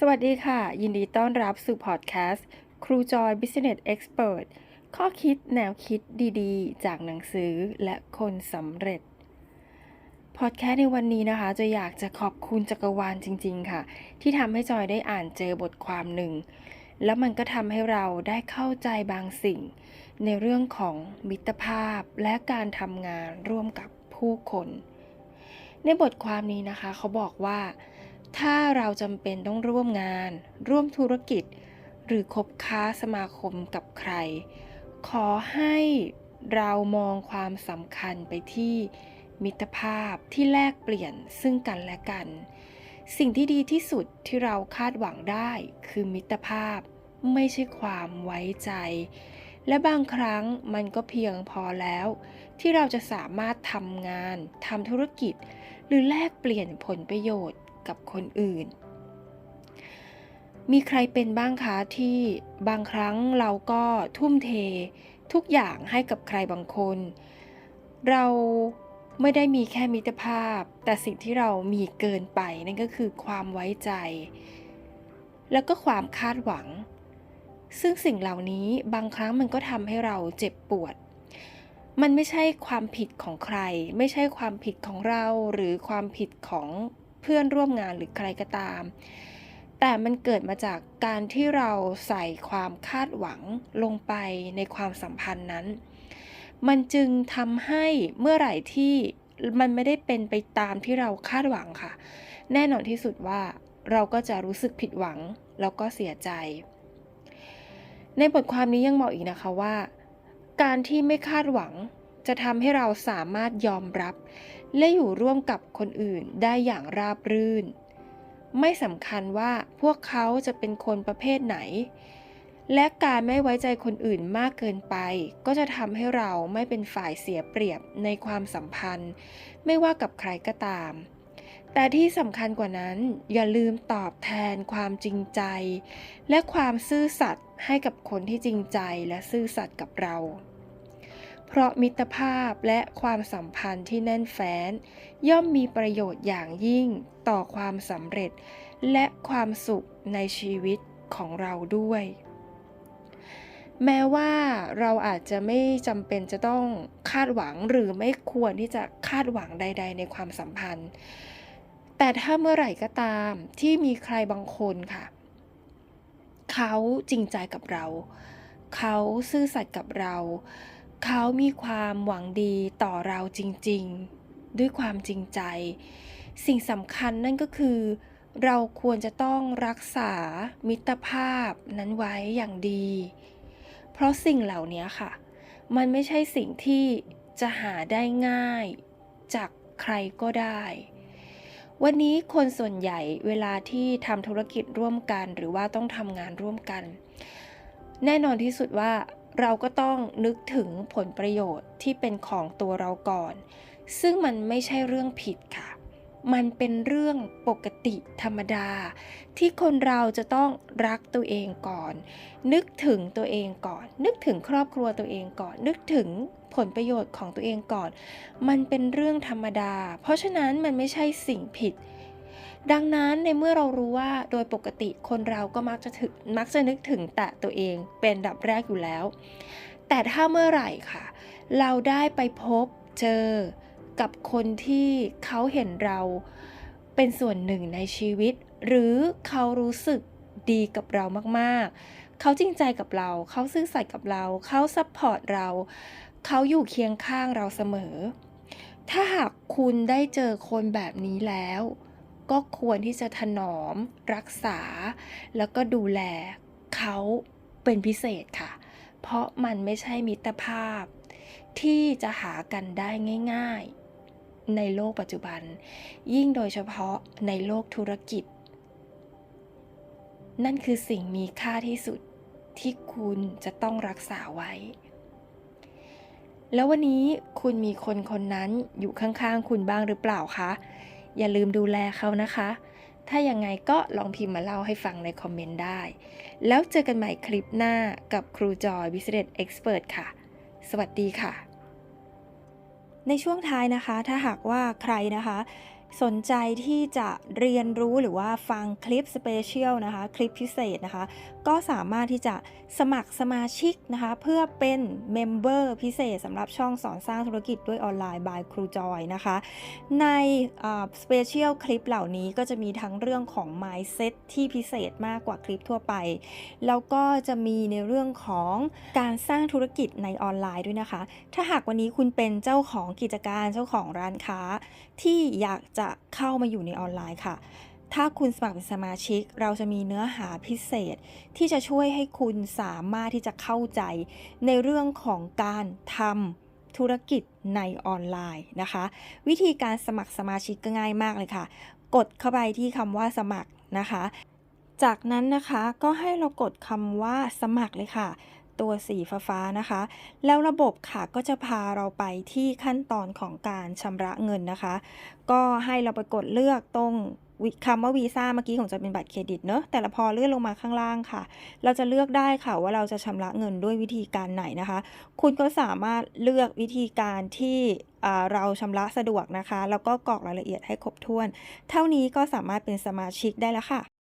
สวัสดีค่ะ ยินดีต้อนรับสู่พอดแคสต์ ครูจอย Business Expert ข้อคิดแนวคิดดีๆ จากหนังสือและคนสำเร็จ พอดแคสต์ในวันนี้นะคะ จะอยากจะขอบคุณจักรวาลจริง ๆ ค่ะ ที่ทำให้จอยได้อ่านเจอบทความหนึ่ง แล้วมันก็ทำให้เราได้เข้าใจบางสิ่ง ในเรื่องของมิตรภาพและการทำงานร่วมกับผู้คน ในบทความนี้นะคะ เขาบอกว่า ถ้าเราจำเป็นต้องร่วมงาน ร่วมธุรกิจ หรือคบค้าสมาคมกับใคร ขอให้เรามองความสำคัญไปที่มิตรภาพที่แลกเปลี่ยนซึ่งกันและกัน สิ่งที่ดีที่สุดที่เราคาดหวังได้คือมิตรภาพไม่ใช่ความไว้ใจ และบางครั้งมันก็เพียงพอแล้ว ที่เราจะสามารถทำงานทำธุรกิจ หรือแลกเปลี่ยนผลประโยชน์ กับคนอื่น มีใครเป็นบ้างคะที่บางครั้งเราก็ทุ่มเททุกอย่างให้กับใครบางคน เราไม่ได้มีแค่มิตรภาพ แต่สิ่งที่เรามีเกินไปนั่นก็คือความไว้ใจ แล้วก็ความคาดหวัง ซึ่งสิ่งเหล่านี้บางครั้งมันก็ทำให้เราเจ็บปวด มันไม่ใช่ความผิดของใคร ไม่ใช่ความผิดของเราหรือความผิดของ พื่อนร่วมงานหรือใครก็ตาม แต่มันเกิดมาจากการที่เราใส่ความคาดหวังลงไปในความสัมพันธ์นั้น มันจึงทำให้เมื่อไหร่ที่มันไม่ได้เป็นไปตามที่เราคาดหวังค่ะ แน่นอนที่สุดว่าเราก็จะรู้สึกผิดหวังแล้วก็เสียใจ ในบทความนี้ยังบอกอีกนะคะว่า การที่ไม่คาดหวัง จะทำให้เราสามารถยอมรับ และอยู่ร่วมกับคนอื่นได้อย่างราบรื่น ไม่สำคัญว่าพวกเขาจะเป็นคนประเภทไหน และการไม่ไว้ใจคนอื่นมากเกินไป ก็จะทำให้เราไม่เป็นฝ่ายเสียเปรียบในความสัมพันธ์ ไม่ว่ากับใครก็ตาม แต่ที่สำคัญกว่านั้น อย่าลืมตอบแทนความจริงใจ และความซื่อสัตย์ให้กับคนที่จริงใจและซื่อสัตย์กับเรา เพราะมิตรภาพและความสัมพันธ์ที่แน่นแฟ้น ย่อมมีประโยชน์อย่างยิ่งต่อความสำเร็จ และความสุขในชีวิตของเราด้วย แม้ว่าเราอาจจะไม่จำเป็นจะต้องคาดหวังหรือไม่ควรที่จะคาดหวังใด ๆ ในความสัมพันธ์ แต่ถ้าเมื่อไหร่ก็ตามที่มีใครบางคนค่ะ เขาจริงใจกับเรา เขาซื่อสัตย์กับเรา เขามีความหวังดีต่อเราจริงๆ ด้วยความจริงใจ สิ่งสำคัญนั่นก็คือ เราควรจะต้องรักษามิตรภาพนั้นไว้อย่างดี เพราะสิ่งเหล่านี้ค่ะ มันไม่ใช่สิ่งที่จะหาได้ง่าย จากใครก็ได้ วันนี้คนส่วนใหญ่เวลาที่ทำธุรกิจร่วมกัน หรือว่าต้องทำงานร่วมกัน แน่นอนที่สุดว่า เราก็ต้องนึกถึงผลประโยชน์ที่เป็นของตัวเราก่อน ซึ่งมันไม่ใช่เรื่องผิดค่ะ มันเป็นเรื่องปกติธรรมดา ที่คนเราจะต้องรักตัวเองก่อน นึกถึงตัวเองก่อน นึกถึงครอบครัวตัวเองก่อน นึกถึงผลประโยชน์ของตัวเองก่อน มันเป็นเรื่องธรรมดา เพราะฉะนั้นมันไม่ใช่สิ่งผิด ดังนั้นในเมื่อเรารู้ว่าโดยปกติคนเราก็มักจะถึงมักจะนึกถึงแต่ตัวเองเป็นดับแรกอยู่แล้ว แต่ถ้าเมื่อไหร่ค่ะ เราได้ไปพบเจอกับคนที่เขาเห็นเราเป็นส่วนหนึ่งในชีวิต หรือเขารู้สึกดีกับเรามากๆ เขาจริงใจกับเรา เขาซื่อสัตย์กับเรา เขาซัพพอร์ตเรา เขาอยู่เคียงข้างเราเสมอ ถ้าหากคุณได้เจอคนแบบนี้แล้ว ก็ควรที่จะถนอม รักษา แล้วก็ดูแลเขาเป็นพิเศษค่ะ เพราะมันไม่ใช่มิตรภาพ ที่จะหากันได้ง่าย ๆ ในโลกปัจจุบัน ยิ่งโดยเฉพาะในโลกธุรกิจ นั่นคือสิ่งมีค่าที่สุดที่คุณจะต้องรักษาไว้ แล้ววันนี้คุณมีคนคนนั้นอยู่ข้างๆ คุณบ้างหรือเปล่าคะ อย่าลืมดูแลเขานะคะ ถ้ายังไงก็ลองพิมพ์มาเล่าให้ฟังในคอมเมนต์ได้ แล้วเจอกันใหม่คลิปหน้ากับครูจอย Business Expert ค่ะ สวัสดีค่ะ ในช่วงท้ายนะคะ ถ้าหากว่าใครนะคะ สนใจที่จะเรียนรู้หรือว่าฟังคลิปสเปเชียลนะคะ คลิปพิเศษนะคะ ก็สามารถที่จะสมัครสมาชิกนะคะ เพื่อเป็นเมมเบอร์พิเศษสำหรับช่องสอนสร้างธุรกิจด้วยออนไลน์ by ครูจอยนะคะ ในสเปเชียลคลิปเหล่านี้ก็จะมีทั้งเรื่องของ mindset ที่พิเศษมากกว่าคลิปทั่วไป แล้วก็จะมีในเรื่องของการสร้างธุรกิจในออนไลน์ด้วยนะคะ ถ้าหากวันนี้คุณเป็นเจ้าของกิจการเจ้าของร้านค้าที่อยากจะเข้ามาอยู่ในออนไลน์ค่ะ ถ้าคุณสมัครเป็นสมาชิก เราจะมีเนื้อหาพิเศษ ที่จะช่วยให้คุณสามารถที่จะเข้าใจ ในเรื่องของการทำธุรกิจในออนไลน์นะคะ วิธีการสมัครสมาชิกก็ง่ายมากเลยค่ะ กดเข้าไปที่คำว่าสมัครนะคะ จากนั้นนะคะก็ให้เรากดคำว่าสมัครเลยค่ะ ตัวสีฟ้าๆนะคะ แล้วระบบค่ะก็จะพาเราไปที่ขั้นตอนของการชำระเงินนะคะ ก็ให้เราไปกดเลือกตรงคำว่าวีซ่าเมื่อกี้ของจะเป็นบัตรเครดิตเนอะแต่ละพอเลื่อนลงมาข้างล่างค่ะ เราจะเลือกได้ค่ะว่าเราจะชำระเงินด้วยวิธีการไหนนะคะ คุณก็สามารถเลือกวิธีการที่เราชำระสะดวกนะคะ แล้วก็กรอกรายละเอียดให้ครบถ้วน เท่านี้ก็สามารถเป็นสมาชิกได้แล้วค่ะ